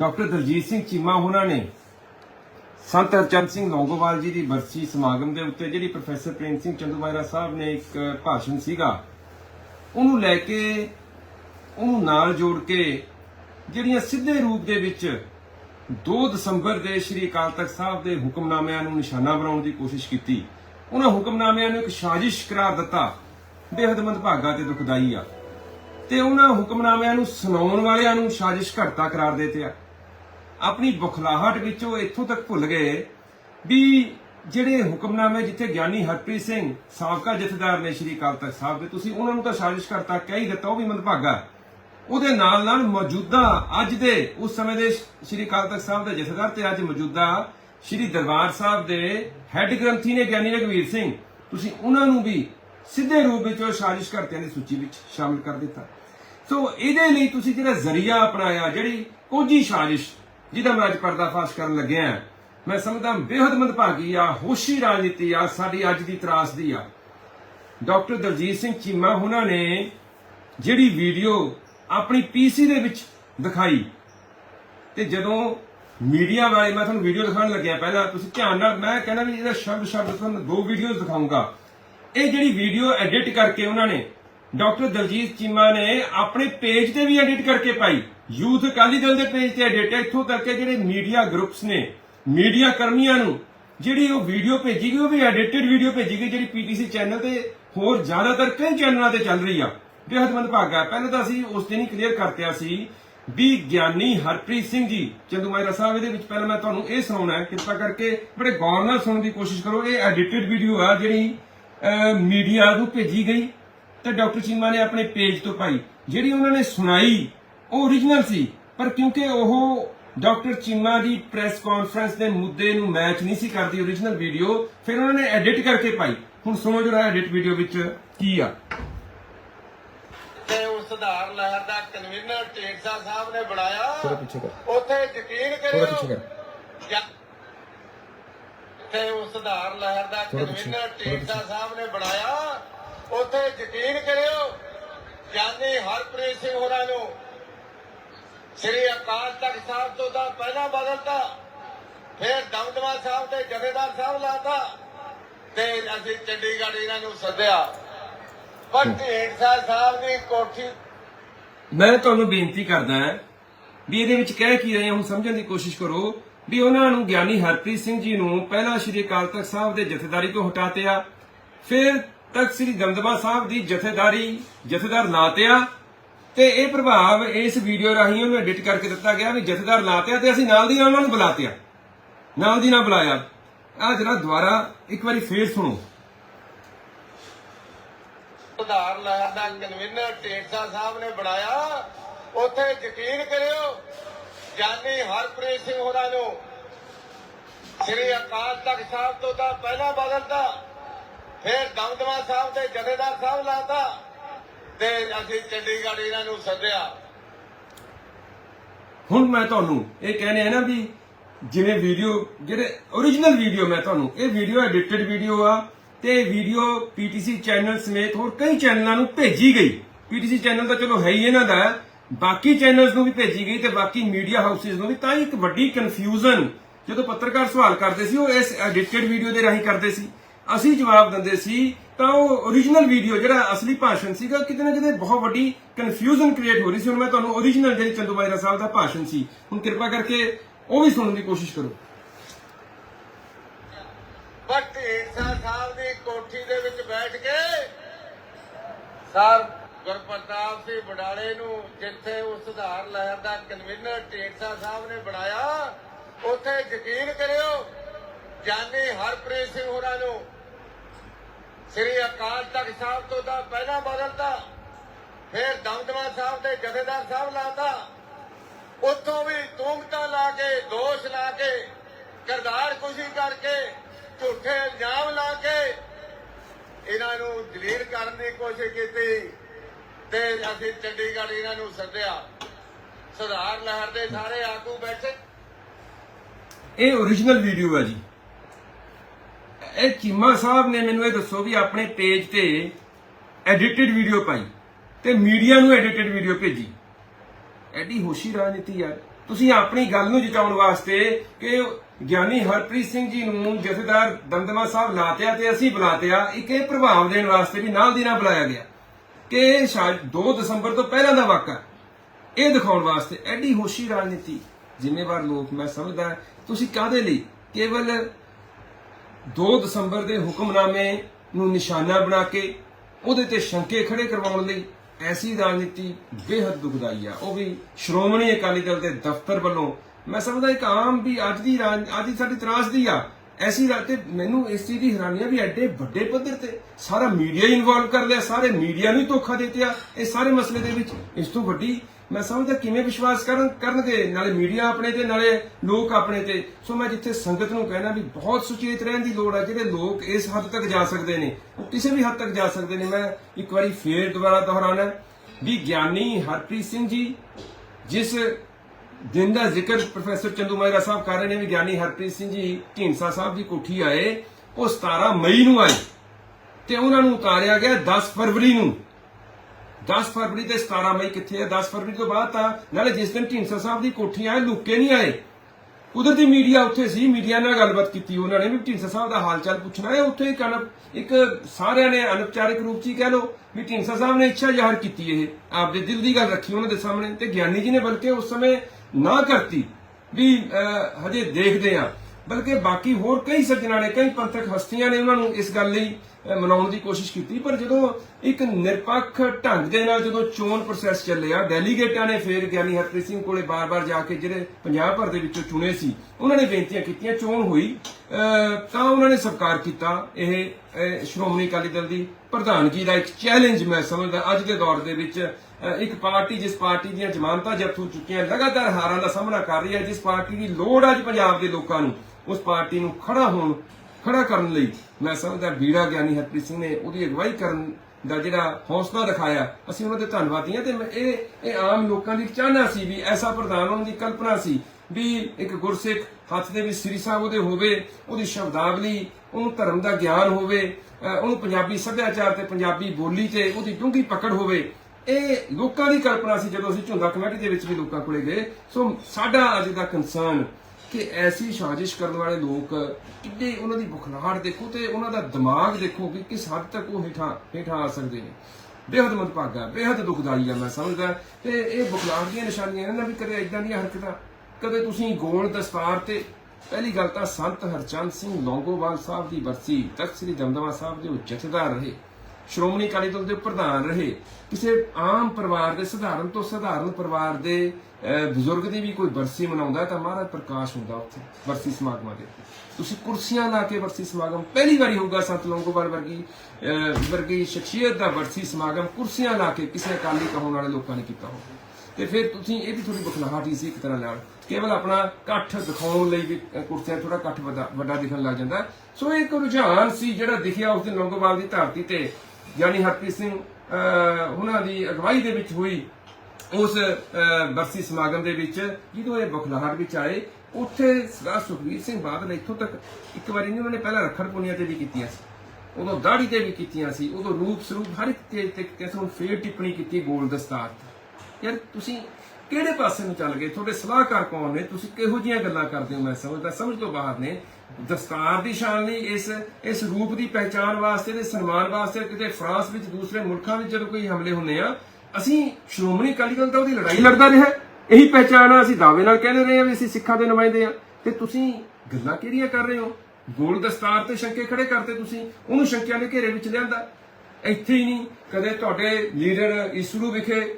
Doctor Daljit Singh Cheema ਉਹਨਾਂ ਨੇ ਸੰਤ ਹਰਚੰਦ ਸਿੰਘ ਲੌਂਗੋਵਾਲ ਜੀ ਦੀ ਬਰਸੀ ਸਮਾਗਮ ਦੇ ਉੱਤੇ, ਜਿਹੜੀ ਪ੍ਰੋਫੈਸਰ ਪ੍ਰੇਮ ਸਿੰਘ ਚੰਦੂਮਾਜਰਾ ਸਾਹਿਬ ਨੇ ਇੱਕ ਭਾਸ਼ਣ ਸੀਗਾ, ਉਹਨੂੰ ਲੈ ਕੇ, ਉਹਨੂੰ ਨਾਲ ਜੋੜ ਕੇ ਜਿਹੜੀਆਂ ਸਿੱਧੇ ਰੂਪ ਦੇ ਵਿੱਚ 2 ਦਸੰਬਰ ਦੇ ਸ਼੍ਰੀ ਅਕਾਲ ਤਖਤ ਸਾਹਿਬ ਦੇ ਹੁਕਮਨਾਮਿਆਂ ਨੂੰ ਨਿਸ਼ਾਨਾ ਬਣਾਉਣ ਦੀ ਕੋਸ਼ਿਸ਼ ਕੀਤੀ। ਉਹਨਾਂ ਹੁਕਮਨਾਮਿਆਂ ਨੂੰ ਇੱਕ ਸਾਜ਼ਿਸ਼ ਕਰਾਰ ਦਿੱਤਾ, ਬੇਹੱਦ ਭਾਗਾ ਤੇ ਦੁਖਦਾਈ ਆ। ਤੇ ਉਹਨਾਂ ਹੁਕਮਨਾਮਿਆਂ ਨੂੰ ਸੁਣਾਉਣ ਵਾਲਿਆਂ ਨੂੰ ਸਾਜ਼ਿਸ਼ ਘਟਤਾ ਕਰਾਰ ਦਿੱਤੇ ਆ। ਆਪਣੀ ਬੁਖਲਾਹਟ ਵਿੱਚ ਉਹ ਇੱਥੋਂ ਤੱਕ ਭੁੱਲ ਗਏ ਵੀ ਜਿਹੜੇ ਹੁਕਮਨਾਮੇ ਜਿੱਥੇ ਗਿਆਨੀ ਹਰਪ੍ਰੀਤ ਸਿੰਘ ਸਾਬਕਾ ਜਥੇਦਾਰ ਨੇ ਸ਼੍ਰੀ ਅਕਾਲ ਤਖਤ ਸਾਹਿਬ ਦੇ, ਤੁਸੀਂ ਉਹਨਾਂ ਨੂੰ ਤਾਂ ਸਾਜ਼ਿਸ਼ ਕਰਤਾ, ਕਹਿ ਹੀ ਦਿੱਤਾ, ਉਹ ਵੀ ਮੰਦਭਾਗਾ। ਉਹਦੇ ਨਾਲ ਨਾਲ ਮੌਜੂਦਾ ਅੱਜ ਦੇ, ਉਸ ਸਮੇਂ ਦੇ ਸ਼੍ਰੀ ਅਕਾਲ ਤਖਤ ਸਾਹਿਬ ਦੇ ਜਥੇਦਾਰ ਤੇ ਅੱਜ ਮੌਜੂਦਾ ਸ਼੍ਰੀ ਦਰਬਾਰ ਸਾਹਿਬ ਦੇ ਹੈੱਡ ਗ੍ਰੰਥੀ ਨੇ ਗਿਆਨੀ ਰਘਵੀਰ ਸਿੰਘ। ਤੁਸੀਂ ਉਹਨਾਂ ਨੂੰ ਵੀ ਸਿੱਧੇ ਰੂਪ ਵਿੱਚ ਉਹ ਸਾਜ਼ਿਸ਼ ਕਰਤਿਆਂ ਦੀ ਸੂਚੀ ਵਿੱਚ ਸ਼ਾਮਿਲ ਕਰ ਦਿੱਤਾ। ਸੋ ਇਹਦੇ ਲਈ ਤੁਸੀਂ ਜਿਹੜਾ ਜ਼ਰੀਆ ਅਪਣਾਇਆ, ਜਿਹੜੀ ਕੋਝੀ ਸਾਜ਼ਿਸ਼ ਜਿਹਦਾ ਮੈਂ ਅੱਜ ਪਰਦਾਫਾਸ਼ ਕਰਨ ਲੱਗਿਆ ਮੈਂ ਸਮਝਦਾ ਬੇहद ਮੰਦਭਾਗੀ ਆ, ਹੋਸ਼ੀ ਰਾਜਨੀਤੀ ਆ, ਸਾਡੀ ਅੱਜ ਦੀ ਤਰਾਸਦੀ ਆ। ਡਾਕਟਰ ਦਲਜੀਤ ਸਿੰਘ ਚੀਮਾ ਉਹਨਾਂ ਨੇ ਜਿਹੜੀ ਵੀਡੀਓ ਆਪਣੀ ਪੀਸੀ ਦੇ ਵਿੱਚ ਦਿਖਾਈ, ਤੇ ਜਦੋਂ ਮੀਡੀਆ ਵਾਲੇ, ਮੈਂ ਤੁਹਾਨੂੰ ਵੀਡੀਓ ਦਿਖਾਉਣ ਲੱਗਿਆ ਪਹਿਲਾਂ, ਤੁਸੀਂ ਧਿਆਨ ਨਾਲ, ਮੈਂ ਕਹਿੰਦਾ ਵੀ ਇਹਦਾ ਸ਼ਬਦ ਸ਼ਬਦ ਤੁਹਾਨੂੰ ਦੋ ਵੀਡੀਓਜ਼ ਦਿਖਾਉਂਗਾ ਇਹ ਜਿਹੜੀ ਵੀਡੀਓ ਐਡਿਟ ਕਰਕੇ ਉਹਨਾਂ ਨੇ ਡਾਕਟਰ ਦਲਜੀਤ ਚੀਮਾ ਨੇ ਆਪਣੇ ਪੇਜ ਤੇ ਵੀ ਐਡਿਟ ਕਰਕੇ ਪਾਈ। ਯੂਥ ਅਕਾਲੀ ਦਲ ਦੇ ਪੇਜ ਤੇ ਐਡਿਟ ਹੈ। ਇੱਥੋਂ ਤੱਕ ਕਿ ਜਿਹੜੇ ਮੀਡੀਆ ਗਰੁੱਪਸ ਨੇ ਮੀਡੀਆ ਕਰਮੀਆਂ ਨੂੰ, ਜਿਹੜੀ ਉਹ ਵੀਡੀਓ ਭੇਜੀ ਗਈ ਉਹ ਵੀ ਐਡਿਟਡ ਵੀਡੀਓ ਭੇਜੀ ਗਈ ਜਿਹੜੀ ਪੀਟੀਸੀ ਚੈਨਲ ਤੇ ਹੋਰ ਜ਼ਿਆਦਾਤਰ ਕਈ ਚੈਨਲਾਂ ਤੇ ਚੱਲ ਰਹੀ ਆ। ਬੇਹੱਦ ਮੰਦਭਾਗਾ ਪਹਿਲਾਂ ਤਾਂ ਅਸੀਂ ਉਸ ਦਿਨ ਹੀ ਕਲੀਅਰ ਕਰਤਿਆ ਸੀ ਵੀ ਗਿਆਨੀ ਹਰਪ੍ਰੀਤ ਸਿੰਘ ਜੀ ਚੰਦੂਮਾਜਰਾ ਸਾਹਿਬ, ਇਹਦੇ ਵਿੱਚ ਪਹਿਲਾਂ ਮੈਂ ਤੁਹਾਨੂੰ ਇਹ ਸੁਣਾਉਣਾ ਹੈ, ਕਿਰਪਾ ਕਰਕੇ ਬੜੇ ਗੌਰ ਨਾਲ ਸੁਣਨ ਦੀ ਕੋਸ਼ਿਸ਼ ਕਰੋ। ਇਹ ਐਡਿਟਡ ਵੀਡੀਓ ਆ ਜਿਹੜੀ ਮੀਡੀਆ ਨੂੰ ਭੇਜੀ ਗਈ। ਤੇ ਡਾਕਟਰ ਚੀਮਾ ਨੇ ਆਪਣੇ ਪੇਜ ਤੋਂ ਪਾਈ। ਜਿਹੜੀ ਉਹਨਾਂ ਨੇ ਸੁਣਾਈ ਉਹ origignal ਸੀ। ਪਰ ਕਿਉਂਕਿ ਉਹ ਡਾਕਟਰ ਚੀਮਾ ਦੀ ਪ੍ਰੈਸ ਕਾਨਫਰੰਸ ਦੇ ਮੁੱਦੇ ਨੂੰ ਮੈਚ ਨਹੀਂ ਸੀ ਕਰਦੀ origignal ਵੀਡੀਓ ਫਿਰ ਉਹਨਾਂ ਨੇ ਐਡਿਟ ਕਰਕੇ ਪਾਈ। ਹੁਣ ਸੁਣੋ ਜਿਹੜਾ ਐਡਿਟ ਵੀਡੀਓ ਵਿੱਚ ਕੀ ਆ। ਤੇ ਉਸ ਸੁਧਾਰ ਲਹਿਰ ਦਾ ਕਨਵੀਨਰ ਸਾਹਿਬ ਨੇ ਬਣਾਇਆ। ਪਿੱਛੇ ਕਰ। ਉੱਥੇ ਯਕੀਨ ਥੋੜਾ ਪਿੱਛੇ ਕਰਿਓ ਕਰ। ਜਾਂ- ਤੇ ਉਸ ਸੁਧਾਰ ਲਹਿਰ ਦਾ ਪਿੱਛੇ, ਕਨਵੀਨਰ ਢੇਂਸਾ ਸਾਹਿਬ ਨੇ ਬਣਾਇਆ। ਉੱਥੇ ਯਕੀਨ ਕਰਿਓ ਗਿਆਨੀ ਹਰਪ੍ਰੀਤ ਸਿੰਘ ਹੋਰਾਂ ਨੂੰ ਸ੍ਰੀ ਅਕਾਲ ਤਖਤ ਸਾਹਿਬ ਤੋਂ ਤਾਂ ਪਹਿਲਾਂ ਬਦਲਤਾ ਫਿਰ ਦਮਦਮਾ ਸਾਹਿਬ ਤੇ ਜਥੇਦਾਰ ਸਾਹਿਬ ਲਾਤਾ ਤੇ ਅਸੀਂ ਚੰਡੀਗੜ੍ਹ ਇਹਨਾਂ ਨੂੰ ਸੱਦਿਆ। ਪਰ ਢੇਂਸਾ ਸਾਹਿਬ ਦੀ ਕੋਠੀ ਮੈਂ ਤੁਹਾਨੂੰ ਬੇਨਤੀ ਕਰਦਾ ਹਾਂ ਵੀ ਇਹਦੇ ਵਿੱਚ ਕਹਿ ਕੀ ਰਹੇ ਹਾਂ ਹੁਣ ਸਮਝਣ ਦੀ ਕੋਸ਼ਿਸ਼ ਕਰੋ ਵੀ ਉਹਨਾਂ ਨੂੰ ਗਿਆਨੀ ਹਰਪ੍ਰੀਤ ਸਿੰਘ ਜੀ ਨੂੰ ਪਹਿਲਾਂ ਸ਼੍ਰੀ ਅਕਾਲ ਤਖਤ ਸਾਹਿਬ ਦੇ ਜਥੇਦਾਰੀ ਤੋਂ ਹਟਾਤਿਆ ਫਿਰ ਤਖਤ ਸ੍ਰੀ ਦਮਦਮਾ ਸਾਹਿਬ ਦੀ ਜਥੇਦਾਰੀ, ਜਥੇਦਾਰ ਲਾਤਿਆ ਤੇ ਇਹ ਪ੍ਰਭਾਵ ਇਸ ਵੀਡੀਓ ਰਾਹੀਂ ਉਹਨੂੰ ਐਡਿਟ ਕਰਕੇ ਦਿੱਤਾ ਗਿਆ ਵੀ ਜਥੇਦਾਰ ਲਾਤਿਆ ਤੇ ਅਸੀਂ ਨਾਲ ਦੀ ਨਾਲ ਉਹਨਾਂ ਨੂੰ ਬੁਲਾਤਿਆ। ਨਾਲ ਦੀ ਨਾਲ ਬੁਲਾਇਆ। ਆ ਜਰਾ ਦੁਬਾਰਾ ਇੱਕ ਵਾਰੀ ਫੇਰ ਸੁਣੋ। ਸੁਧਾਰ ਲਹਿਰ ਦਾ ਕਨਵੀਨਰ ਢੇਂਸਾ ਸਾਹਿਬ ਨੇ ਬਣਾਇਆ। ਉੱਥੇ ਯਕੀਨ ਕਰਿਓ, ਗਿਆਨੀ ਹਰਪ੍ਰੀਤ ਸਿੰਘ ਹੋਰਾਂ ਨੂੰ ਸ੍ਰੀ ਅਕਾਲ ਤਖਤ ਸਾਹਿਬ ਤੋਂ ਤਾਂ ਪਹਿਲਾਂ ਬਦਲਤਾ। ਫਿਰ ਦਮਦਮਾ ਸਾਹਿਬ ਤੇ ਜਥੇਦਾਰ ਸਾਹਿਬ ਲਾਤਾ ਤੇ ਅਸੀਂ ਚੰਡੀਗੜ੍ਹ ਇਹਨਾਂ ਨੂੰ ਸੱਦਿਆ। ਹੁਣ ਮੈਂ ਤੁਹਾਨੂੰ ਇਹ ਕਹਿੰਦੇ ਆ ਨਾ ਵੀ ਜਿਵੇਂ ਵੀਡੀਓ ਜਿਹੜੇ origignal ਵੀਡੀਓ ਮੈਂ ਤੁਹਾਨੂੰ, ਇਹ ਵੀਡੀਓ ਐਡਿਟਡ ਵੀਡੀਓ ਆ ਤੇ ਇਹ ਵੀਡੀਓ ਪੀਟੀਸੀ ਚੈਨਲ ਸਮੇਤ ਹੋਰ ਕਈ ਚੈਨਲਾਂ ਨੂੰ ਭੇਜੀ ਗਈ। ਪੀਟੀਸੀ ਚੈਨਲ ਤਾਂ ਚਲੋ ਹੈ ਹੀ ਇਹਨਾਂ ਦਾ, ਬਾਕੀ ਚੈਨਲਸ ਨੂੰ ਵੀ ਭੇਜੀ ਗਈ ਤੇ ਬਾਕੀ ਮੀਡੀਆ ਹਾਊਸਿਸ ਨੂੰ ਵੀ, ਤਾਂ ਹੀ ਇੱਕ ਵੱਡੀ ਕਨਫਿਊਜ਼ਨ ਜਦੋਂ ਪੱਤਰਕਾਰ ਸਵਾਲ ਕਰਦੇ ਸੀ, ਉਹ ਇਸ ਐਡਿਟਡ ਵੀਡੀਓ ਦੇ ਰਾਹੀਂ ਕਰਦੇ ਸੀ। ਅਸੀਂ ਜਵਾਬ ਦਿੰਦੇ ਸੀ, ਤਾਂ ਉਹ origignal ਵੀਡੀਓ ਜਿਹੜਾ ਅਸਲੀ ਭਾਸ਼ਣ ਸੀਗਾ, ਕਿਤੇ ਨਾ ਕਿਤੇ ਬਹੁਤ ਵੱਡੀ ਕਨਫਿਊਜ਼ਨ ਕ੍ਰੀਏਟ ਹੋ ਰਹੀ ਸੀ। ਹੁਣ ਮੈਂ ਤੁਹਾਨੂੰ origignal ਜਿਹੜੀ ਚੰਦੂ ਮਾਜਰਾ ਸਾਹਿਬ ਦਾ ਭਾਸ਼ਣ ਸੀ, ਹੁਣ ਕਿਰਪਾ ਕਰਕੇ ਉਹ ਵੀ ਸੁਣਨ ਦੀ ਕੋਸ਼ਿਸ਼ ਕਰੋ। ਪਰ ਢੀਂਡਸਾ ਸਾਹਿਬ ਦੀ ਕੋਠੀ ਦੇ ਵਿੱਚ ਬੈਠ ਕੇ ਸਰ ਗੁਰਪ੍ਰਤਾਪ ਸਿੰਘ ਬਡਾਲੇ ਨੂੰ ਜਿੱਥੇ ਉਹ ਸੁਧਾਰ ਲਹਿਰ ਦਾ ਕਨਵੀਨਰ ਢੀਂਡਸਾ ਸਾਹਿਬ ਨੇ ਬਣਾਇਆ, ਉੱਥੇ ਯਕੀਨ ਕਰਿਓ ਗਿਆਨੀ ਹਰਪ੍ਰੀਤ ਸਿੰਘ ਹੋਰਾਂ ਨੂੰ ਸ੍ਰੀ ਅਕਾਲ ਤਖਤ ਸਾਹਿਬ ਤੋਂ ਤਾਂ ਪਹਿਲਾਂ ਬਦਲਤਾ, ਫਿਰ ਦਮਦਮਾ ਸਾਹਿਬ ਦੇ ਜਥੇਦਾਰ ਸਾਹਿਬ ਲਾਤਾ। ਉੱਥੋਂ ਵੀ ਤੂੰਗਤਾ ਲਾ ਕੇ, ਦੋਸ਼ ਲਾ ਕੇ ਕਿਰਦਾਰ ਕੁਸ਼ੀ ਕਰਕੇ, ਝੂਠੇ ਇਲਜ਼ਾਮ ਲਾ ਕੇ ਇਹਨਾਂ ਨੂੰ ਦਲੀਲ ਕਰਨ ਦੀ ਕੋਸ਼ਿਸ਼ ਕੀਤੀ ਤੇ ਅਸੀਂ ਚੰਡੀਗੜ੍ਹ ਇਹਨਾਂ ਨੂੰ ਸੱਦਿਆ। ਸੁਧਾਰ ਲਹਿਰ ਦੇ ਸਾਰੇ ਆਗੂ ਬੈਠੇ। ਇਹ origignal ਵੀਡੀਓ ਹੈ ਜੀ। ਇਹ ਚੀਮਾ ਸਾਹਿਬ ਨੇ ਮੈਨੂੰ ਇਹ ਦੱਸੋ ਵੀ ਆਪਣੇ ਪੇਜ ਤੇ ਐਡੀਟਿਡ ਵੀਡੀਓ ਪਾਈ ਤੇ ਮੀਡੀਆ ਨੂੰ ਐਡੀਟਿਡ ਵੀਡੀਓ ਭੇਜੀ। ਐਡੀ ਹੋਸ਼ੀ ਰਾਜਨੀਤੀ ਯਾਰ। ਤੁਸੀਂ ਆਪਣੀ ਗੱਲ ਨੂੰ ਜਿਤਾਉਣ ਵਾਸਤੇ ਕਿ ਗਿਆਨੀ ਹਰਪ੍ਰੀਤ ਸਿੰਘ ਜੀ ਨੂੰ ਜਥੇਦਾਰ ਦਮਦਮਾ ਸਾਹਿਬ ਲਾਤਿਆ ਤੇ ਅਸੀਂ ਬੁਲਾਤਿਆ, ਇੱਕ ਇਹ ਪ੍ਰਭਾਵ ਦੇਣ ਵਾਸਤੇ ਵੀ ਨਾਲ ਦੀ ਨਾਲ ਬੁਲਾਇਆ ਗਿਆ ਕਿ ਸ਼ਾਇਦ 2 ਦਸੰਬਰ ਤੋਂ ਪਹਿਲਾਂ ਦਾ ਵਾਕਾ ਇਹ ਦਿਖਾਉਣ ਵਾਸਤੇ। ਐਡੀ ਹੋਸ਼ੀ ਰਾਜਨੀਤੀ। ਜ਼ਿੰਮੇਵਾਰ ਲੋਕ ਮੈਂ ਸਮਝਦਾ। ਤੁਸੀਂ ਕਾਹਦੇ ਲਈ? ਕੇਵਲ 2 ਦਸੰਬਰ ਦੇ ਹੁਕਮਨਾਮੇ ਨੂੰ ਨਿਸ਼ਾਨਾ ਬਣਾ ਕੇ ਉਹਦੇ ਤੇ ਸ਼ੰਕੇ ਖੜੇ ਕਰਵਾਉਣ ਲਈ ਐਸੀ ਰਾਜਨੀਤੀ ਬੇਹੱਦ ਦੁਖਦਾਈ ਆ। ਉਹ ਵੀ ਸ਼੍ਰੋਮਣੀ ਅਕਾਲੀ ਦਲ ਦੇ ਦਫ਼ਤਰ ਵੱਲੋਂ। ਮੈਂ ਸਮਝਦਾ ਇੱਕ ਆਮ ਵੀ ਅੱਜ ਦੀ ਰਾਜ- ਅੱਜ ਦੀ ਸਾਡੀ ਤਰਾਸਦੀ ਆ। ਐਸੀ ਰਾਤ ਮੈਨੂੰ ਇਸ ਚੀਜ਼ ਦੀ ਹੈਰਾਨੀ ਆ ਵੀ ਐਡੇ ਵੱਡੇ ਪੱਧਰ ਤੇ ਸਾਰਾ ਮੀਡੀਆ ਇਨਵੋਲਵ ਕਰ ਲਿਆ, ਸਾਰੇ ਮੀਡੀਆ ਨੂੰ ਹੀ ਧੋਖਾ ਦੇ ਦਿੱਤਾ। ਇਹ ਸਾਰੇ ਮਸਲੇ ਦੇ ਵਿੱਚ ਇਸ ਤੋਂ ਵੱਡੀ ਮੈਂ ਸਮਝਦਾ ਕਿਵੇਂ ਵਿਸ਼ਵਾਸ ਕਰਨ, ਕਰਨਗੇ, ਨਾਲੇ ਮੀਡੀਆ ਆਪਣੇ ਤੇ, ਨਾਲੇ ਲੋਕ ਆਪਣੇ ਤੇ। ਸੋ ਮੈਂ ਜਿੱਥੇ ਸੰਗਤ ਨੂੰ ਕਹਿਣਾ ਵੀ ਬਹੁਤ ਸੁਚੇਤ ਰਹਿਣ ਦੀ ਲੋੜ ਹੈ ਜਿਹੜੇ ਲੋਕ ਇਸ ਹੱਦ ਤੱਕ ਜਾ ਸਕਦੇ ਨੇ, ਉਹ ਕਿਸੇ ਵੀ ਹੱਦ ਤੱਕ ਜਾ ਸਕਦੇ ਨੇ। ਮੈਂ ਇੱਕ ਵਾਰੀ ਫੇਰ ਦੁਬਾਰਾ ਦੁਹਰਾਉਣਾ ਵੀ ਗਿਆਨੀ ਹਰਪ੍ਰੀਤ ਸਿੰਘ ਜੀ, ਜਿਸ ਦਿਨ ਦਾ ਜ਼ਿਕਰ ਪ੍ਰੋਫੈਸਰ ਚੰਦੂ ਮਾਇਰਾ ਸਾਹਿਬ ਕਰ ਰਹੇ ਨੇ ਵੀ ਗਿਆਨੀ ਹਰਪ੍ਰੀਤ ਸਿੰਘ ਜੀ ਢੀਂਡਸਾ ਸਾਹਿਬ ਦੀ ਕੋਠੀ ਆਏ, ਉਹ 17 ਮਈ ਨੂੰ ਆਏ। ਤੇ ਉਹਨਾਂ ਨੂੰ ਉਤਾਰਿਆ ਗਿਆ 10 ਫਰਵਰੀ ਨੂੰ। 10 ਫਰਵਰੀ ਤੇ 17 ਮਈ ਕਿੱਥੇ ਹੈ 10 ਫਰਵਰੀ ਤੋਂ ਬਾਅਦ ਤਾਂ ਨਾਲੇ ਜਿਸ ਦਿਨ ਢੀਂਡਸਾ ਸਾਹਿਬ ਦੀ ਕੋਠੀ ਆਏ, ਲੁੱਕੇ ਨਹੀਂ ਆਏ। ਕੁਦਰਤੀ ਮੀਡੀਆ ਉੱਥੇ ਸੀ, ਮੀਡੀਆ ਨਾਲ ਗੱਲਬਾਤ ਕੀਤੀ ਉਹਨਾਂ ਨੇ ਵੀ ਢੀਂਡਸਾ ਸਾਹਿਬ ਦਾ ਹਾਲ ਚਾਲ ਪੁੱਛਣਾ ਹੈ। ਉੱਥੇ ਇੱਕ ਇੱਕ ਸਾਰਿਆਂ ਨੇ ਅਨਪਚਾਰਿਕ ਰੂਪ ਚ ਹੀ ਕਹਿ ਲਓ ਵੀ ਢੀਂਡਸਾ ਸਾਹਿਬ ਨੇ ਇੱਛਾ ਜ਼ਾਹਰ ਕੀਤੀ ਇਹ। ਆਪਦੇ ਦਿਲ ਦੀ ਗੱਲ ਰੱਖੀ ਉਹਨਾਂ ਦੇ ਸਾਹਮਣੇ ਤੇ ਗਿਆਨੀ ਜੀ ਨੇ ਬਲਕਿ ਉਸ ਸਮੇਂ ਨਾ ਕਰਤੀ ਵੀ ਹਜੇ ਦੇਖਦੇ ਆ ਬਲਕਿ ਬਾਕੀ ਹੋਰ ਕਈ ਸੱਜਣਾਂ ਨੇ, ਕਈ ਪੰਥਕ ਹਸਤੀਆਂ ਨੇ ਉਹਨਾਂ ਨੂੰ ਇਸ ਗੱਲ ਲਈ ਮਨਾਉਣ ਦੀ ਕੋਸ਼ਿਸ਼ ਕੀਤੀ। ਪਰ ਜਦੋਂ ਇੱਕ ਨਿਰਪੱਖ ਢੰਗ ਦੇ ਨਾਲ ਜਦੋਂ ਚੋਣ ਪ੍ਰੋਸੈਸ ਚੱਲਿਆ ਡੈਲੀਗੇਟਾਂ ਨੇ ਫੇਰ ਗਿਆਨੀ ਹਰਪ੍ਰੀਤ ਸਿੰਘ ਕੋਲੇ ਬਾਰ-ਬਾਰ ਜਾ ਕੇ ਜਿਹੜੇ ਪੰਜਾਬ ਭਰ ਦੇ ਵਿੱਚੋਂ ਚੁਣੇ ਸੀ, ਉਹਨਾਂ ਨੇ ਬੇਨਤੀਆਂ ਕੀਤੀਆਂ, ਚੋਣ ਹੋਈ। ਤਾਂ ਉਹਨਾਂ ਨੇ ਸਵੀਕਾਰ ਕੀਤਾ ਇਹ ਸ਼੍ਰੋਮਣੀ ਅਕਾਲੀ ਦਲ ਦੀ। ਪ੍ਰਧਾਨਗੀ ਦਾ ਇੱਕ ਚੈਲੰਜ ਮੈਂ ਸਮਝਦਾ ਅੱਜ ਦੇ ਦੌਰ ਦੇ ਵਿੱਚ ਇੱਕ ਪਾਰਟੀ ਜਿਸ ਪਾਰਟੀ ਦੀਆਂ ਜ਼ਮਾਨਤਾਂ ਜ਼ਬਤ ਹੋ ਚੁੱਕੀਆਂ, ਲਗਾਤਾਰ ਹਾਰਾਂ ਦਾ ਸਾਹਮਣਾ ਕਰ ਰਹੀ ਹੈ, ਜਿਸ ਪਾਰਟੀ ਦੀ ਲੋੜ ਅੱਜ ਪੰਜਾਬ ਦੇ ਲੋਕਾਂ ਨੂੰ, ਉਸ ਪਾਰਟੀ ਨੂੰ ਖੜਾ ਹੋਣ, ਖੜਾ ਕਰਨ ਲਈ ਮੈਂ ਸਮਝਦਾ ਬੀੜਾ ਗਿਆਨੀ ਹਰਪ੍ਰੀਤ ਸਿੰਘ ਨੇ ਉਹਦੀ ਅਗਵਾਈ ਕਰਨ ਦਾ ਜਿਹੜਾ ਹੌਸਲਾ ਦਿਖਾਇਆ, ਅਸੀਂ ਉਹਨਾਂ ਦੇ ਧੰਨਵਾਦੀ ਹਾਂ ਤੇ ਇਹ ਇਹ ਆਮ ਲੋਕਾਂ ਦੀ ਚਾਹਨਾ ਸੀ ਵੀ ਐਸਾ ਪ੍ਰਧਾਨ ਹੋਣ ਦੀ ਕਲਪਨਾ ਸੀ ਵੀ ਇੱਕ ਗੁਰਸਿੱਖ ਹੱਥ ਦੇ ਵਿੱਚ ਸ੍ਰੀ ਸਾਹਿਬ ਉਹਦੇ ਹੋਵੇ, ਉਹਦੀ ਸ਼ਬਦਾਵਲੀ, ਉਹਨੂੰ ਧਰਮ ਦਾ ਗਿਆਨ ਹੋਵੇ, ਅਹ ਉਹਨੂੰ ਪੰਜਾਬੀ ਸੱਭਿਆਚਾਰ ਤੇ ਪੰਜਾਬੀ ਬੋਲੀ ਤੇ ਉਹਦੀ ਡੂੰਘੀ ਪਕੜ ਹੋਵੇ, ਇਹ ਲੋਕਾਂ ਦੀ ਕਲਪਨਾ ਸੀ ਜਦੋਂ ਅਸੀਂ ਝੁੰਦਾ ਕਮੇਟੀ ਦੇ ਵਿੱਚ ਵੀ ਲੋਕਾਂ ਕੋਲੇ ਗਏ। ਸੋ ਸਾਡਾ ਅੱਜ ਦਾ ਕੰਸਰਨ ਕਿ ਐਸੀ ਸਾਜ਼ਿਸ਼ ਕਰਨ ਵਾਲੇ ਲੋਕ ਕਿੰਨੇ ਉਹਨਾਂ ਦੀ ਬੁਖਲਾਹਟ ਦੇਖੋ ਤੇ ਉਹਨਾਂ ਦਾ ਦਿਮਾਗ ਦੇਖੋ ਕਿ ਕਿਸ ਹੱਦ ਤੱਕ ਉਹ ਹੇਠਾਂ ਹੇਠਾਂ ਆ ਸਕਦੇ ਨੇ। ਬੇਹੱਦ ਮੰਦਭਾਗਾ, ਬੇਹੱਦ ਦੁਖਦਾਈ ਆ ਮੈਂ ਸਮਝਦਾ। ਤੇ ਇਹ ਬੁਖਲਾਹਟ ਦੀਆਂ ਨਿਸ਼ਾਨੀਆਂ ਇਹਨਾਂ ਵੀ ਕਦੇ ਇਦਾਂ ਦੀਆਂ ਹਰਕਤਾਂ ਕਦੇ ਤੁਸੀਂ ਗੋਲ ਦਸਤਾਰ ਤੇ, ਪਹਿਲੀ ਗੱਲ ਤਾਂ ਸੰਤ ਹਰਚੰਦ ਸਿੰਘ ਲੌਂਗੋਵਾਲ ਸਾਹਿਬ ਦੀ ਬਰਸੀ, ਤਖਤ ਸ੍ਰੀ ਦਮਦਮਾ ਸਾਹਿਬ ਦੇ ਉਹ ਜਥੇਦਾਰ ਰਹੇ, ਸ਼੍ਰੋਮਣੀ ਅਕਾਲੀ ਦਲ ਦੇ ਪ੍ਰਧਾਨ ਰਹੇ, ਕਿਸੇ ਆਮ ਪਰਿਵਾਰ ਦੇ, ਸਧਾਰਨ ਤੋਂ ਸਧਾਰਨ ਪਰਿਵਾਰ ਦੇ ਬਜ਼ੁਰਗ ਦੀ ਵੀ ਕੋਈ ਬਰਸੀ ਮਨਾਉਂਦਾ ਤਾਂ ਮਹਾਰਾਜ ਪ੍ਰਕਾਸ਼ ਹੁੰਦਾ ਉੱਥੇ, ਬਰਸੀ ਸਮਾਗਮਾਂ ਦੇ ਤੁਸੀਂ ਕੁਰਸੀਆਂ ਲਾ ਕੇ ਬਰਸੀ ਸਮਾਗਮ, ਪਹਿਲੀ ਵਾਰੀ ਹੋਊਗਾ ਸੰਤ ਲੌਂਗੋਵਾਲ ਵਰਗੀ ਵਰਗੀ ਸ਼ਖਸੀਅਤ ਦਾ ਬਰਸੀ ਸਮਾਗਮ, ਕੁਰਸੀਆਂ ਲਾ ਕੇ ਕਿਸੇ ਅਕਾਲੀ ਕਹਾਉਣ ਵਾਲੇ ਲੋਕਾਂ ਨੇ ਕੀਤਾ ਹੋਵੇ ਤੇ ਫਿਰ ਤੁਸੀਂ ਇਹ ਵੀ ਥੋੜੀ ਬਖਲਾਹਟ ਹੀ ਸੀ ਇੱਕ ਤਰ੍ਹਾਂ ਨਾਲ ਕੇਵਲ ਆਪਣਾ ਇਕੱਠ ਦਿਖਾਉਣ ਲਈ ਵੀ ਕੁਰਸੀਆਂ ਥੋੜਾ ਇਕੱਠ ਵੱਡਾ ਦਿਖਣ ਲੱਗ ਜਾਂਦਾ। ਸੋ ਇਹ ਇੱਕ ਰੁਝਾਨ ਸੀ ਜਿਹੜਾ ਦਿਖਿਆ ਉਸ ਦਿਨ ਲੌਂਗੋਵਾਲ ਦੀ ਧਰਤੀ ਤੇ। ਯਾਨੀ ਹਰਪ੍ਰੀਤ ਸਿੰਘ ਉਹਨਾਂ ਦੀ ਅਗਵਾਈ ਦੇ ਵਿੱਚ ਹੋਈ ਉਸ ਬਰਸੀ ਸਮਾਗਮ ਦੇ ਵਿੱਚ, ਜਦੋਂ ਇਹ ਬਖਲਾਹਟ ਵਿੱਚ ਆਏ, ਉੱਥੇ ਸਰਦਾਰ ਸੁਖਬੀਰ ਸਿੰਘ ਬਾਦਲ ਇੱਥੋਂ ਤੱਕ ਇੱਕ ਵਾਰੀ ਨਹੀਂ, ਉਹਨਾਂ ਨੇ ਪਹਿਲਾਂ ਰੱਖੜ ਪੁੰਨੀਆਂ ਤੇ ਵੀ ਕੀਤੀਆਂ ਸੀ। ਉਦੋਂ ਦਾੜੀ ਤੇ ਵੀ ਕੀਤੀਆਂ ਸੀ, ਉਦੋਂ ਰੂਪ ਸਰੂਪ ਹਰ ਇੱਕ ਤੇ ਤੇ ਕਿਸੇ ਨੂੰ ਫੇਰ ਟਿੱਪਣੀ ਕੀਤੀ ਗੋਲ ਦਸਤਾਰ ਤੇ। ਯਾਰ ਤੁਸੀਂ ਕਿਹੜੇ ਪਾਸੇ ਨੂੰ ਚੱਲ ਗਏ? ਤੁਹਾਡੇ ਸਲਾਹਕਾਰ ਕੌਣ ਨੇ? ਤੁਸੀਂ ਕਿਹੋ ਜੀਆਂ ਗੱਲਾਂ ਕਰਦੇ ਹੋ? ਮੈਂ ਸਮਝਦਾ, ਸਮਝ ਤੋਂ ਬਾਹਰ ਨੇ। ਦਸਤਾਰ ਦੀ ਸ਼ਾਨ ਲਈ ਇਸ ਇਸ ਰੂਪ ਦੀ ਪਹਿਚਾਣ ਵਾਸਤੇ ਤੇ ਸਨਮਾਨ ਵਾਸਤੇ ਕਿਤੇ ਫਰਾਂਸ ਵਿੱਚ, ਦੂਸਰੇ ਮੁਲਕਾਂ ਵਿੱਚ ਜਦੋਂ ਕੋਈ ਹਮਲੇ ਹੁੰਦੇ ਆ, ਅਸੀਂ ਸ਼੍ਰੋਮਣੀ ਅਕਾਲੀ ਦਲ ਤਾਂ ਉਹਦੀ ਲੜਾਈ ਲੜਦਾ ਰਿਹਾ। ਇਹੀ ਪਹਿਚਾਣ ਆ, ਅਸੀਂ ਦਾਅਵੇ ਨਾਲ ਕਹਿੰਦੇ ਰਹੇ ਆ ਵੀ ਅਸੀਂ ਸਿੱਖਾਂ ਦੇ ਨੁਮਾਇੰਦੇ ਆ ਤੇ ਤੁਸੀਂ ਗੱਲਾਂ ਕਿਹੜੀਆਂ ਕਰ ਰਹੇ ਹੋ? ਗੋਲ ਦਸਤਾਰ ਤੇ ਸ਼ੰਕੇ ਖੜੇ ਕਰਤੇ ਤੁਸੀਂ, ਉਹਨੂੰ ਸ਼ੰਕਿਆਂ ਦੇ ਘੇਰੇ ਵਿੱਚ ਲਿਆਂਦਾ। ਇੱਥੇ ਹੀ ਨਹੀਂ, ਕਦੇ ਤੁਹਾਡੇ ਲੀਡਰ ਇਸਰੂ ਵਿਖੇ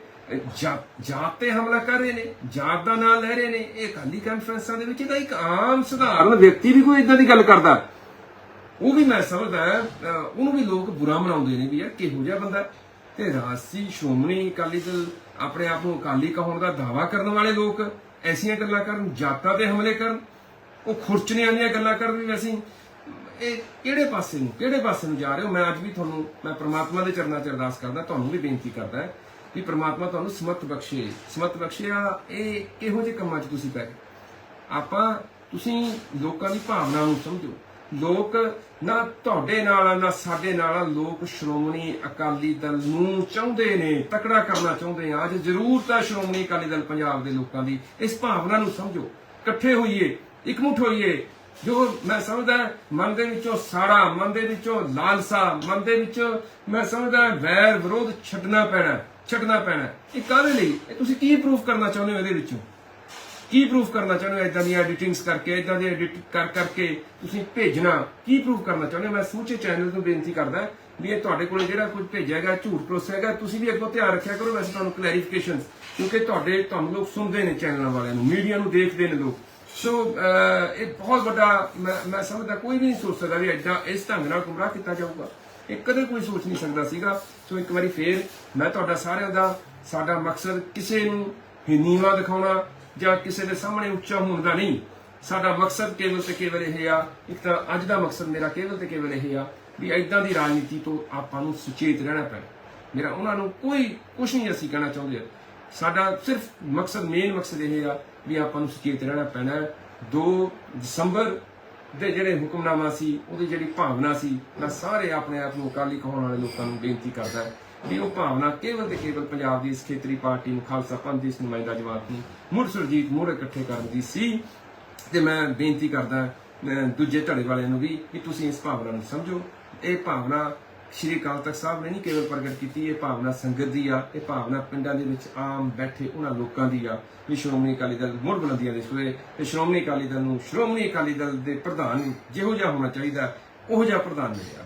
ਜਾਤ ਤੇ ਹਮਲਾ ਕਰ ਰਹੇ ਨੇ, ਜਾਤ ਦਾ ਨਾਂ ਲੈ ਰਹੇ ਨੇ। ਇਹ ਅਕਾਲੀ ਕਾਨਫਰੰਸਾਂ ਦੇ ਵਿੱਚ ਇਹਦਾ ਇੱਕ ਆਮ ਸਧਾਰਨ ਵਿਅਕਤੀ ਵੀ ਕੋਈ ਇਦਾਂ ਦੀ ਗੱਲ ਕਰਦਾ। ਉਹ ਵੀ ਮੈਂ ਸਮਝਦਾ ਉਹਨੂੰ ਵੀ ਲੋਕ ਬੁਰਾ ਮਨਾਉਂਦੇ ਨੇ ਵੀ ਯਾਰ ਕਿਹੋ ਜਿਹਾ ਬੰਦਾ ਤੇ ਰਾਸੀ ਸ਼੍ਰੋਮਣੀ ਅਕਾਲੀ ਦਲ ਆਪਣੇ ਆਪ ਨੂੰ ਅਕਾਲੀ ਕਹਾਉਣ ਦਾ ਦਾਵਾ ਕਰਨ ਵਾਲੇ ਲੋਕ ਐਸੀਆਂ ਗੱਲਾਂ ਕਰਨ, ਜਾਤਾਂ ਤੇ ਹਮਲੇ ਕਰਨ, ਉਹ ਖੁਰਚਣਿਆਂ ਦੀਆਂ ਗੱਲਾਂ ਕਰਨ ਵੀ ਅਸੀਂ ਇਹ ਕਿਹੜੇ ਪਾਸੇ ਨੂੰ, ਕਿਹੜੇ ਪਾਸੇ ਨੂੰ ਜਾ ਰਹੇ ਹੋ? ਮੈਂ ਅੱਜ ਵੀ ਤੁਹਾਨੂੰ, ਮੈਂ ਪ੍ਰਮਾਤਮਾ ਦੇ ਚਰਨਾਂ 'ਚ ਅਰਦਾਸ ਕਰਦਾ, ਤੁਹਾਨੂੰ ਵੀ ਬੇਨਤੀ ਕਰਦਾ। ਕਿ ਪ੍ਰਮਾਤਮਾ ਤੁਹਾਨੂੰ ਸਮਤ ਬਖਸ਼ੇ। ਸਮਤ ਬਖਸ਼ਿਆ ਇਹ ਕਿਹੋ ਜਿਹੇ ਕੰਮਾਂ 'ਚ ਤੁਸੀਂ ਪੈ ਗਏ? ਆਪਾਂ ਤੁਸੀਂ ਲੋਕਾਂ ਦੀ ਭਾਵਨਾ ਨੂੰ ਸਮਝੋ। ਲੋਕ ਨਾ ਤੁਹਾਡੇ ਨਾਲ ਆ, ਨਾ ਸਾਡੇ ਨਾਲ ਆ, ਲੋਕ ਸ਼੍ਰੋਮਣੀ ਅਕਾਲੀ ਦਲ ਨੂੰ ਚਾਹੁੰਦੇ ਨੇ ਤਕੜਾ ਕਰਨਾ ਚਾਹੁੰਦੇ ਆ। ਅੱਜ ਜ਼ਰੂਰਤ ਹੈ ਸ਼੍ਰੋਮਣੀ ਅਕਾਲੀ ਦਲ ਪੰਜਾਬ ਦੇ ਲੋਕਾਂ ਦੀ ਇਸ ਭਾਵਨਾ ਨੂੰ ਸਮਝੋ। ਇਕੱਠੇ ਹੋਈਏ ਇਕਮੁੱਠ ਹੋਈਏ ਜੋ ਮੈਂ ਸਮਝਦਾ ਮਨ ਦੇ ਵਿੱਚੋਂ ਸਾੜਾ, ਮਨ ਦੇ ਵਿੱਚੋਂ ਲਾਲਸਾ, ਮਨ ਦੇ ਵਿੱਚੋਂ ਮੈਂ ਸਮਝਦਾ ਵੈਰ ਵਿਰੋਧ ਛੱਡਣਾ ਪੈਣਾ ਛੱਡਣਾ ਪੈਣਾ। ਇਹ ਕਾਹਦੇ ਲਈ? ਇਹ ਤੁਸੀਂ ਕੀ ਪ੍ਰੂਫ ਕਰਨਾ ਚਾਹੁੰਦੇ ਹੋ ਇਹਦੇ ਵਿੱਚੋਂ? ਕੀ ਪ੍ਰੂਫ ਕਰਨਾ ਚਾਹੁੰਦੇ ਹੋ ਇਦਾਂ ਦੀਆਂ ਐਡੀਟਿੰਗਸ ਕਰਕੇ ਇਦਾਂ ਦੇ ਐਡਿਟ ਕਰ ਕਰਕੇ ਤੁਸੀਂ ਭੇਜਣਾ? ਕੀ ਪ੍ਰੂਫ ਕਰਨਾ ਚਾਹੁੰਦੇ ਹੋ? ਮੈਂ ਸਮੁੱਚੇ ਚੈਨਲ ਨੂੰ ਬੇਨਤੀ ਕਰਦਾ ਵੀ ਇਹ ਤੁਹਾਡੇ ਕੋਲ ਜਿਹੜਾ ਕੁਝ ਭੇਜਿਆ ਹੈਗਾ, ਝੂਠ ਪਰੋਸਿਆ ਤੁਸੀਂ ਵੀ ਅੱਗੋਂ ਧਿਆਨ ਰੱਖਿਆ ਕਰੋ। ਵੈਸੇ ਤੁਹਾਨੂੰ ਕਲੈਰੀਫਿਕੇਸ਼ਨ ਕਿਉਂਕਿ ਤੁਹਾਡੇ, ਤੁਹਾਨੂੰ ਲੋਕ ਸੁਣਦੇ ਨੇ ਚੈਨਲਾਂ ਵਾਲਿਆਂ ਨੂੰ ਮੀਡੀਆ ਨੂੰ ਦੇਖਦੇ ਨੇ ਲੋਕ। ਸੋ ਇਹ ਬਹੁਤ ਵੱਡਾ, ਮੈਂ ਮੈਂ ਸਮਝਦਾ ਕੋਈ ਵੀ ਨਹੀਂ ਸੋਚ ਸਕਦਾ ਵੀ ਐਡਾ ਇਸ ਢੰਗ ਨਾਲ ਗੁੰਮਰਾਹ ਕੀਤਾ ਜਾਊਗਾ। ਇਹ ਕਦੇ ਕੋਈ ਸੋਚ ਨਹੀਂ ਸਕਦਾ ਸੀਗਾ। ਸੋ ਇੱਕ ਵਾਰੀ ਫੇਰ ਮੈਂ ਤੁਹਾਡਾ ਸਾਰਿਆਂ ਦਾ, ਸਾਡਾ ਮਕਸਦ ਕਿਸੇ ਨੂੰ ਹੀ ਦਿਖਾਉਣਾ ਜਾਂ ਕਿਸੇ ਦੇ ਸਾਹਮਣੇ ਉੱਚਾ ਹੋਣ ਦਾ ਨਹੀਂ। ਸਾਡਾ ਮਕਸਦ ਕੇਵਲ ਤੇ ਕੇਵਲ ਇਹ ਆ, ਇੱਕ ਤਾਂ ਅੱਜ ਦਾ ਮਕਸਦ ਮੇਰਾ ਕੇਵਲ ਤੇ ਕੇਵਲ ਇਹ ਆ ਵੀ ਐਦਾਂ ਦੀ ਰਾਜਨੀਤੀ ਤੋਂ ਆਪਾਂ ਨੂੰ ਸੁਚੇਤ ਰਹਿਣਾ ਪੈਣਾ ਮੇਰਾ, ਉਹਨਾਂ ਨੂੰ ਕੋਈ ਕੁਝ ਨਹੀਂ ਅਸੀਂ ਕਹਿਣਾ ਚਾਹੁੰਦੇ। ਸਾਡਾ ਸਿਰਫ ਮਕਸਦ ਮੇਨ ਮਕਸਦ ਇਹ ਆ ਵੀ ਆਪਾਂ ਨੂੰ ਸੁਚੇਤ ਰਹਿਣਾ ਪੈਣਾ 2 ਦਸੰਬਰ ਦੇ ਜਿਹੜੇ ਹੁਕਮਨਾਮਾ ਸੀ, ਉਹਦੀ ਜਿਹੜੀ ਭਾਵਨਾ ਸੀ ਮੈਂ ਸਾਰੇ ਆਪਣੇ ਆਪ ਨੂੰ ਅਕਾਲੀ ਕਹਾਉਣ ਵਾਲੇ ਲੋਕਾਂ ਨੂੰ ਬੇਨਤੀ ਕਰਦਾ ਵੀ ਉਹ ਭਾਵਨਾ ਕੇਵਲ ਤੇ ਕੇਵਲ ਪੰਜਾਬ ਦੀ ਇਸ ਖੇਤਰੀ ਪਾਰਟੀ ਨੂੰ, ਖਾਲਸਾ ਪੰਥ ਦੀ ਇਸ ਨੁਮਾਇੰਦਾ ਜਮਾਤ ਨੂੰ ਮੁੜ ਸੁਰਜੀਤ ਮੁੜ ਇਕੱਠੇ ਕਰਨ ਦੀ ਸੀ। ਤੇ ਮੈਂ ਬੇਨਤੀ ਕਰਦਾ ਅਹ ਦੂਜੇ ਧੜੇ ਵਾਲਿਆਂ ਨੂੰ ਵੀ ਕਿ ਤੁਸੀਂ ਇਸ ਭਾਵਨਾ ਨੂੰ ਸਮਝੋ। ਇਹ ਭਾਵਨਾ ਸ਼੍ਰੀ ਅਕਾਲ ਤਖਤ ਸਾਹਿਬ ਨੇ ਨਹੀਂ ਕੇਵਲ ਪ੍ਰਗਟ ਕੀਤੀ, ਇਹ ਭਾਵਨਾ ਸੰਗਤ ਦੀ ਆ, ਇਹ ਭਾਵਨਾ ਪਿੰਡਾਂ ਦੇ ਵਿੱਚ ਆਮ ਬੈਠੇ ਉਹਨਾਂ ਲੋਕਾਂ ਦੀ ਆ। ਵੀ ਸ਼੍ਰੋਮਣੀ ਅਕਾਲੀ ਦਲ ਮੁੜ ਬੁਲੰਦੀਆਂ ਦੇ ਸੂਏ ਤੇ ਸ਼੍ਰੋਮਣੀ ਅਕਾਲੀ ਦਲ ਨੂੰ ਸ਼੍ਰੋਮਣੀ ਅਕਾਲੀ ਦਲ ਦੇ ਪ੍ਰਧਾਨ ਜਿਹੋ ਜਿਹਾ ਹੋਣਾ ਚਾਹੀਦਾ, ਉਹੋ ਜਿਹਾ ਪ੍ਰਧਾਨ ਮਿਲਿਆ।